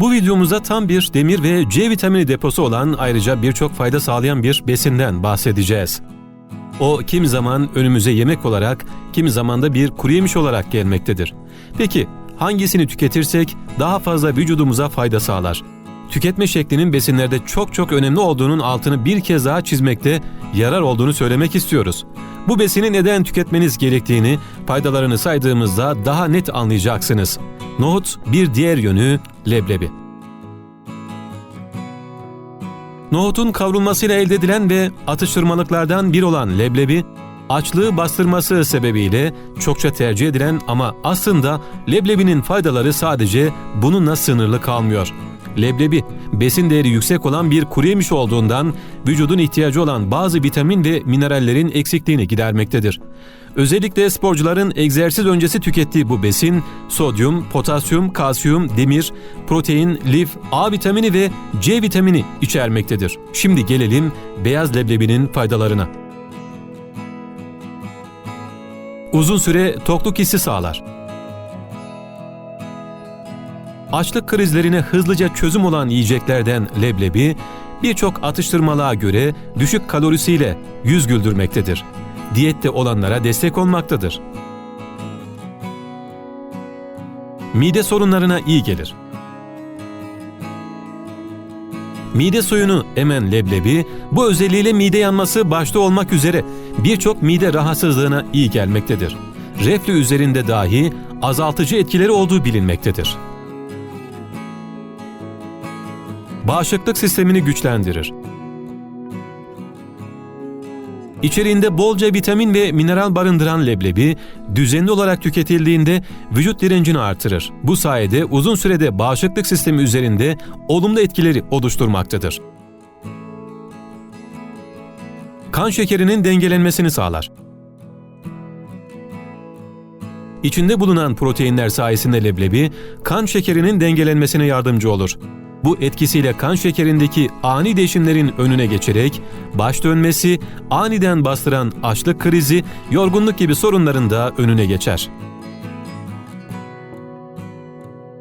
Bu videomuzda tam bir demir ve C vitamini deposu olan ayrıca birçok fayda sağlayan bir besinden bahsedeceğiz. O kimi zaman önümüze yemek olarak, kimi zaman da bir kuru yemiş olarak gelmektedir. Peki hangisini tüketirsek daha fazla vücudumuza fayda sağlar? Tüketme şeklinin besinlerde çok çok önemli olduğunun altını bir kez daha çizmekte yarar olduğunu söylemek istiyoruz. Bu besini neden tüketmeniz gerektiğini faydalarını saydığımızda daha net anlayacaksınız. Nohut bir diğer yönü leblebi. Nohutun kavrulmasıyla elde edilen ve atıştırmalıklardan bir olan leblebi, açlığı bastırması sebebiyle çokça tercih edilen ama aslında leblebinin faydaları sadece bununla sınırlı kalmıyor. Leblebi, besin değeri yüksek olan bir kuru yemiş olduğundan vücudun ihtiyacı olan bazı vitamin ve minerallerin eksikliğini gidermektedir. Özellikle sporcuların egzersiz öncesi tükettiği bu besin, sodyum, potasyum, kalsiyum, demir, protein, lif, A vitamini ve C vitamini içermektedir. Şimdi gelelim beyaz leblebinin faydalarına. Uzun süre tokluk hissi sağlar. Açlık krizlerine hızlıca çözüm olan yiyeceklerden leblebi, birçok atıştırmalığa göre düşük kalorisiyle yüz güldürmektedir. Diyette olanlara destek olmaktadır. Mide sorunlarına iyi gelir. Mide suyunu emen leblebi, bu özelliğiyle mide yanması başta olmak üzere birçok mide rahatsızlığına iyi gelmektedir. Reflü üzerinde dahi azaltıcı etkileri olduğu bilinmektedir. Bağışıklık sistemini güçlendirir. İçeriğinde bolca vitamin ve mineral barındıran leblebi, düzenli olarak tüketildiğinde vücut direncini artırır. Bu sayede uzun sürede bağışıklık sistemi üzerinde olumlu etkileri oluşturmaktadır. Kan şekerinin dengelenmesini sağlar. İçinde bulunan proteinler sayesinde leblebi, kan şekerinin dengelenmesine yardımcı olur. Bu etkisiyle kan şekerindeki ani değişimlerin önüne geçerek baş dönmesi, aniden bastıran açlık krizi, yorgunluk gibi sorunların da önüne geçer.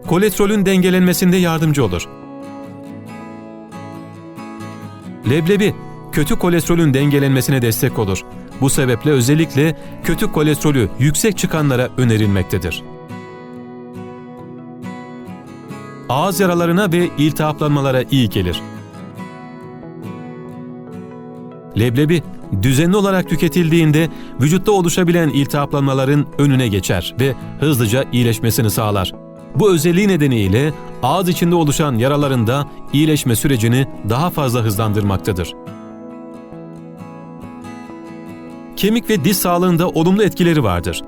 Kolesterolün dengelenmesinde yardımcı olur. Leblebi, kötü kolesterolün dengelenmesine destek olur. Bu sebeple özellikle kötü kolesterolü yüksek çıkanlara önerilmektedir. Ağız yaralarına ve iltihaplanmalara iyi gelir. Leblebi, düzenli olarak tüketildiğinde vücutta oluşabilen iltihaplanmaların önüne geçer ve hızlıca iyileşmesini sağlar. Bu özelliği nedeniyle ağız içinde oluşan yaraların da iyileşme sürecini daha fazla hızlandırmaktadır. Kemik ve diş sağlığında olumlu etkileri vardır.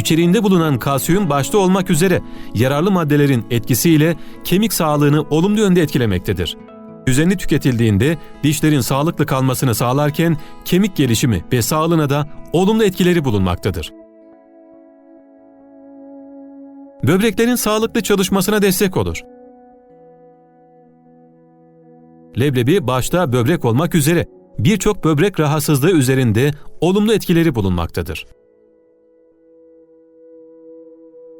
İçeriğinde bulunan kalsiyum başta olmak üzere yararlı maddelerin etkisiyle kemik sağlığını olumlu yönde etkilemektedir. Düzenli tüketildiğinde dişlerin sağlıklı kalmasını sağlarken kemik gelişimi ve sağlığına da olumlu etkileri bulunmaktadır. Böbreklerin sağlıklı çalışmasına destek olur. Leblebi başta böbrek olmak üzere birçok böbrek rahatsızlığı üzerinde olumlu etkileri bulunmaktadır.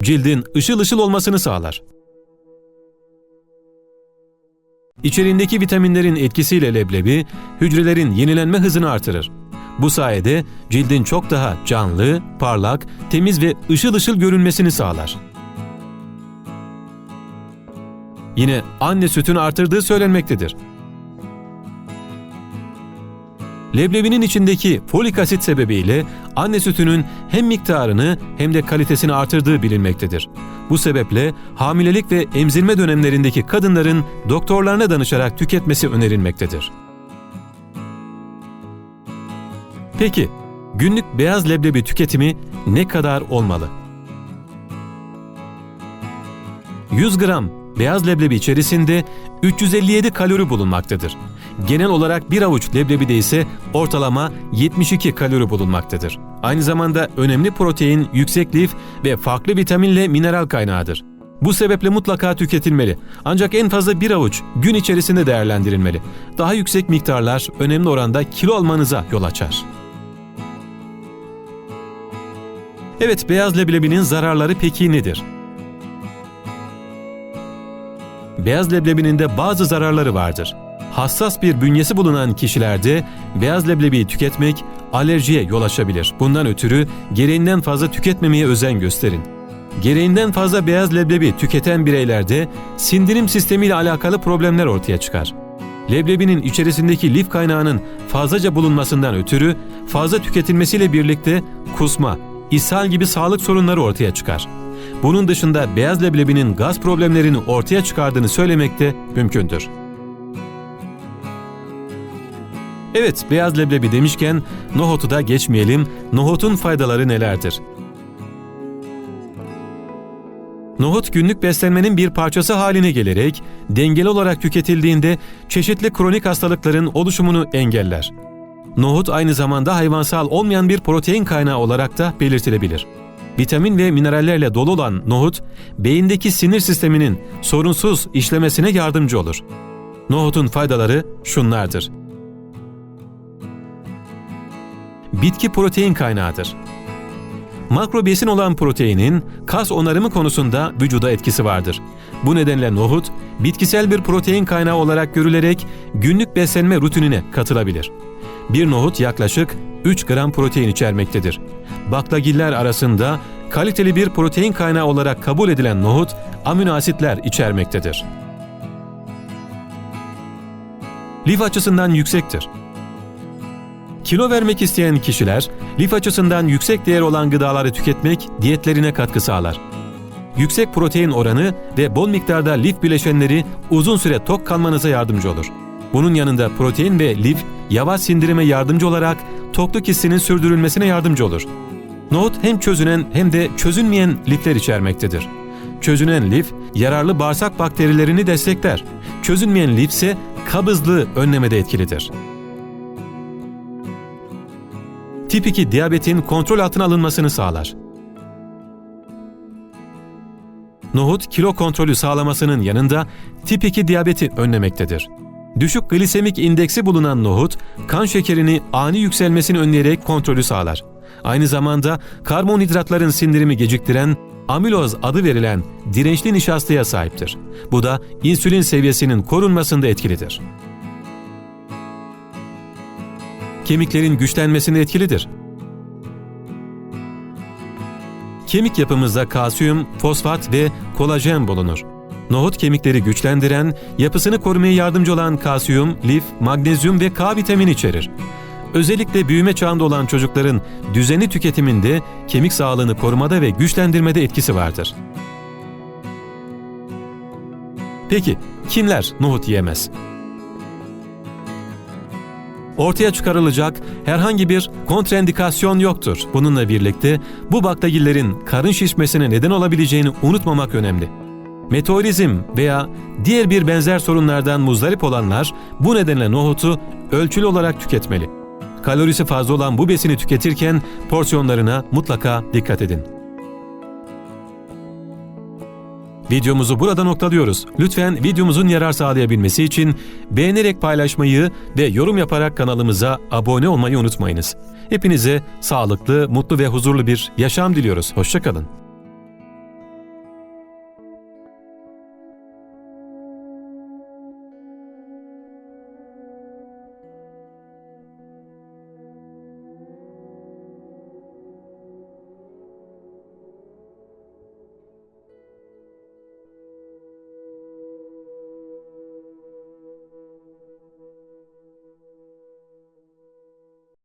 Cildin ışıl ışıl olmasını sağlar. İçerindeki vitaminlerin etkisiyle leblebi, hücrelerin yenilenme hızını artırır. Bu sayede cildin çok daha canlı, parlak, temiz ve ışıl ışıl görünmesini sağlar. Yine anne sütünü artırdığı söylenmektedir. Leblebinin içindeki folik asit sebebiyle anne sütünün hem miktarını hem de kalitesini artırdığı bilinmektedir. Bu sebeple hamilelik ve emzirme dönemlerindeki kadınların doktorlarına danışarak tüketmesi önerilmektedir. Peki, günlük beyaz leblebi tüketimi ne kadar olmalı? 100 gram beyaz leblebi içerisinde 357 kalori bulunmaktadır. Genel olarak bir avuç leblebide ise ortalama 72 kalori bulunmaktadır. Aynı zamanda önemli protein, yüksek lif ve farklı vitaminle mineral kaynağıdır. Bu sebeple mutlaka tüketilmeli. Ancak en fazla bir avuç gün içerisinde değerlendirilmeli. Daha yüksek miktarlar önemli oranda kilo almanıza yol açar. Evet, beyaz leblebinin zararları peki nedir? Beyaz leblebinin de bazı zararları vardır. Hassas bir bünyesi bulunan kişilerde beyaz leblebiyi tüketmek alerjiye yol açabilir. Bundan ötürü gereğinden fazla tüketmemeye özen gösterin. Gereğinden fazla beyaz leblebi tüketen bireylerde sindirim sistemiyle alakalı problemler ortaya çıkar. Leblebinin içerisindeki lif kaynağının fazlaca bulunmasından ötürü fazla tüketilmesiyle birlikte kusma, ishal gibi sağlık sorunları ortaya çıkar. Bunun dışında beyaz leblebinin gaz problemlerini ortaya çıkardığını söylemek de mümkündür. Evet, beyaz leblebi demişken nohutu da geçmeyelim. Nohutun faydaları nelerdir? Nohut günlük beslenmenin bir parçası haline gelerek dengeli olarak tüketildiğinde çeşitli kronik hastalıkların oluşumunu engeller. Nohut aynı zamanda hayvansal olmayan bir protein kaynağı olarak da belirtilebilir. Vitamin ve minerallerle dolu olan nohut, beyindeki sinir sisteminin sorunsuz işlemesine yardımcı olur. Nohutun faydaları şunlardır. Bitki protein kaynağıdır. Makro besin olan proteinin kas onarımı konusunda vücuda etkisi vardır. Bu nedenle nohut, bitkisel bir protein kaynağı olarak görülerek günlük beslenme rutinine katılabilir. Bir nohut yaklaşık 3 gram protein içermektedir. Baklagiller arasında kaliteli bir protein kaynağı olarak kabul edilen nohut, amino asitler içermektedir. Lif açısından yüksektir. Kilo vermek isteyen kişiler, lif açısından yüksek değer olan gıdaları tüketmek diyetlerine katkı sağlar. Yüksek protein oranı ve bol miktarda lif bileşenleri uzun süre tok kalmanıza yardımcı olur. Bunun yanında protein ve lif yavaş sindirime yardımcı olarak tokluk hissinin sürdürülmesine yardımcı olur. Nohut hem çözünen hem de çözünmeyen lifler içermektedir. Çözünen lif yararlı bağırsak bakterilerini destekler. Çözünmeyen lif ise kabızlığı önlemede etkilidir. Tip 2 diyabetin kontrol altına alınmasını sağlar. Nohut kilo kontrolü sağlamasının yanında tip 2 diyabeti önlemektedir. Düşük glisemik indeksi bulunan nohut, kan şekerini ani yükselmesini önleyerek kontrolü sağlar. Aynı zamanda karbonhidratların sindirimi geciktiren amiloz adı verilen dirençli nişastaya sahiptir. Bu da insülin seviyesinin korunmasında etkilidir. Kemiklerin güçlenmesinde etkilidir. Kemik yapımızda kalsiyum, fosfat ve kolajen bulunur. Nohut kemikleri güçlendiren, yapısını korumaya yardımcı olan kalsiyum, lif, magnezyum ve K vitamini içerir. Özellikle büyüme çağında olan çocukların düzenli tüketiminde kemik sağlığını korumada ve güçlendirmede etkisi vardır. Peki kimler nohut yiyemez? Ortaya çıkarılacak herhangi bir kontraindikasyon yoktur. Bununla birlikte bu baktagillerin karın şişmesine neden olabileceğini unutmamak önemli. Meteorizm veya diğer bir benzer sorunlardan muzdarip olanlar bu nedenle nohutu ölçülü olarak tüketmeli. Kalorisi fazla olan bu besini tüketirken porsiyonlarına mutlaka dikkat edin. Videomuzu burada noktalıyoruz. Lütfen videomuzun yarar sağlayabilmesi için beğenerek paylaşmayı ve yorum yaparak kanalımıza abone olmayı unutmayınız. Hepinize sağlıklı, mutlu ve huzurlu bir yaşam diliyoruz. Hoşçakalın.